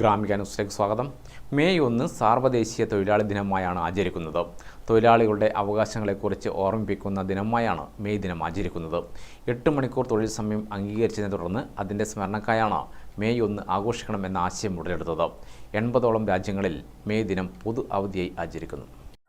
ഗ്രാമിക ന്യൂസിലേക്ക് സ്വാഗതം. മെയ് ഒന്ന് സാർവദേശീയ തൊഴിലാളി ദിനമായാണ് ആചരിക്കുന്നത്. തൊഴിലാളികളുടെ അവകാശങ്ങളെക്കുറിച്ച് ഓർമ്മിപ്പിക്കുന്ന ദിനമായാണ് മെയ് ദിനം ആചരിക്കുന്നത്. എട്ട് മണിക്കൂർ തൊഴിൽ സമയം അംഗീകരിച്ചതിനെ തുടർന്ന് അതിന്റെ സ്മരണക്കായാണ് മെയ് ഒന്ന് ആഘോഷിക്കണമെന്ന ആശയം ഉടലെടുത്തത്. എൺപതോളം രാജ്യങ്ങളിൽ മെയ് ദിനം പൊതു അവധിയായി ആചരിക്കുന്നു.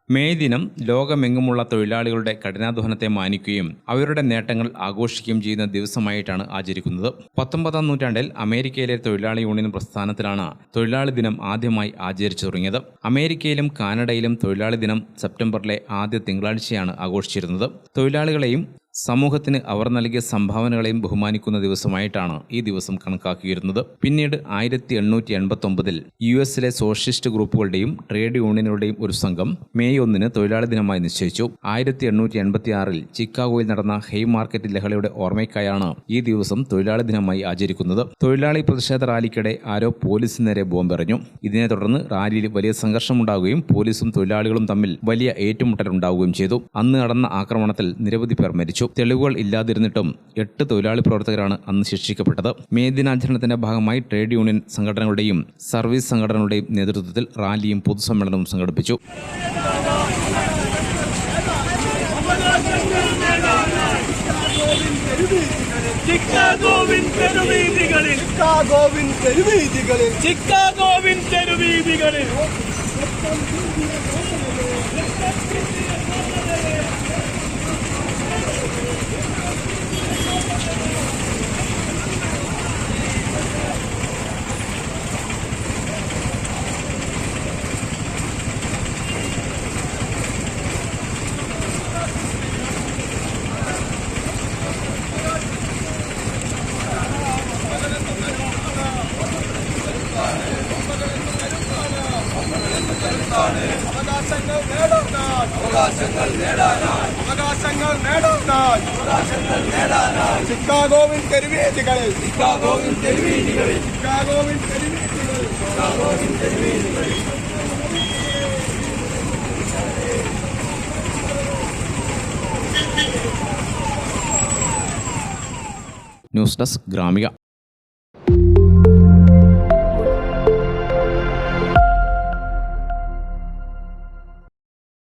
മെയ് ദിനം ലോകമെങ്ങുമുള്ള തൊഴിലാളികളുടെ കഠിനാധ്വാനത്തെ മാനിക്കുകയും അവരുടെ നേട്ടങ്ങൾ ആഘോഷിക്കുകയും ചെയ്യുന്ന ദിവസമായിട്ടാണ് ആചരിക്കുന്നത്. പത്തൊമ്പതാം നൂറ്റാണ്ടിൽ അമേരിക്കയിലെ തൊഴിലാളി യൂണിയൻ പ്രസ്ഥാനത്തിലാണ് തൊഴിലാളി ദിനം ആദ്യമായി ആചരിച്ചു തുടങ്ങിയത്. അമേരിക്കയിലും കാനഡയിലും തൊഴിലാളി ദിനം സെപ്റ്റംബറിലെ ആദ്യ തിങ്കളാഴ്ചയാണ് ആഘോഷിച്ചിരുന്നത്. തൊഴിലാളികളെയും സമൂഹത്തിന് അവർ നൽകിയ സംഭാവനകളെയും ബഹുമാനിക്കുന്ന ദിവസമായിട്ടാണ് ഈ ദിവസം കണക്കാക്കിയിരുന്നത്. പിന്നീട് ആയിരത്തി എണ്ണൂറ്റി എൺപത്തി ഒമ്പതിൽ യു എസിലെ സോഷ്യലിസ്റ്റ് ഗ്രൂപ്പുകളുടെയും ട്രേഡ് യൂണിയനുകളുടെയും ഒരു സംഘം മെയ് ഒന്നിന് തൊഴിലാളി ദിനമായി നിശ്ചയിച്ചു. ആയിരത്തി എണ്ണൂറ്റി എൺപത്തി ആറിൽ ചിക്കാഗോയിൽ നടന്ന ഹെയ് മാർക്കറ്റ് ലഹളയുടെ ഓർമ്മയ്ക്കായാണ് ഈ ദിവസം തൊഴിലാളി ദിനമായി ആചരിക്കുന്നത്. തൊഴിലാളി പ്രതിഷേധ റാലിക്കിടെ ആരോ പോലീസിന് നേരെ ബോംബെറിഞ്ഞു. ഇതിനെ തുടർന്ന് റാലിയിൽ വലിയ സംഘർഷമുണ്ടാവുകയും പോലീസും തൊഴിലാളികളും തമ്മിൽ വലിയ ഏറ്റുമുട്ടലുണ്ടാവുകയും ചെയ്തു. അന്ന് നടന്ന ആക്രമണത്തിൽ നിരവധി പേർ മരിച്ചു. തെളിവുകൾ ഇല്ലാതിരുന്നിട്ടും എട്ട് തൊഴിലാളി പ്രവർത്തകരാണ് അന്ന് ശിക്ഷിക്കപ്പെട്ടത്. മേ ദിനാചരണത്തിന്റെ ഭാഗമായി ട്രേഡ് യൂണിയൻ സംഘടനകളുടെയും സർവീസ് സംഘടനകളുടെയും നേതൃത്വത്തിൽ റാലിയും പൊതുസമ്മേളനവും സംഘടിപ്പിച്ചു. ചിക്കാഗോവിൻ തെരുവീതികളിൽ. ചിക്കാഗോവിൻ തെരുവീതികളിൽ. ചിക്കാഗോവിൻ തെരുവീതികളിൽ. അവകാശങ്ങൾ നേടാനായി അവകാശങ്ങൾ നേടാനായി അവകാശങ്ങൾ നേടാനായി അവകാശങ്ങൾ നേടാനായി ചിക്കാഗോവിൻ തെരുവീതികളിൽ ചിക്കാഗോവിൻ തെരുവീതികളിൽ ചിക്കാഗോവിൻ തെരുവീതികളിൽ ചിക്കാഗോവിൻ തെരുവീതികളിൽ ന്യൂസ് ഡെസ്ക് ഗ്രാമിക